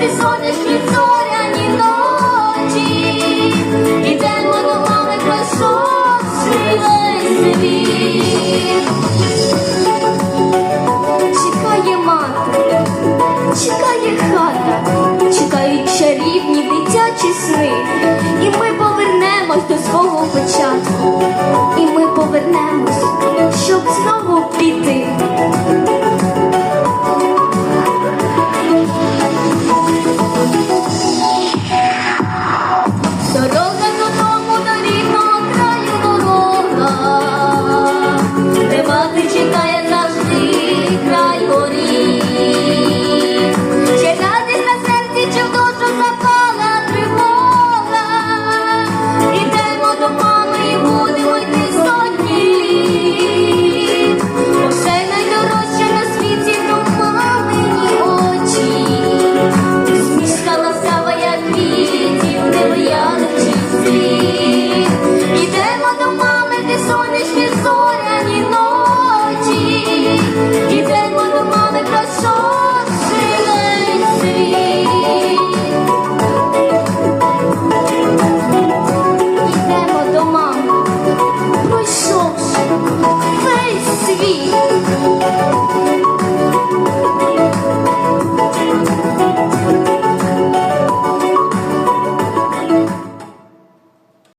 ти зоряні ночі, ідемо до мами просочилий світ. Чекає мати, чекає хата, чекають чарівні дитячі сни.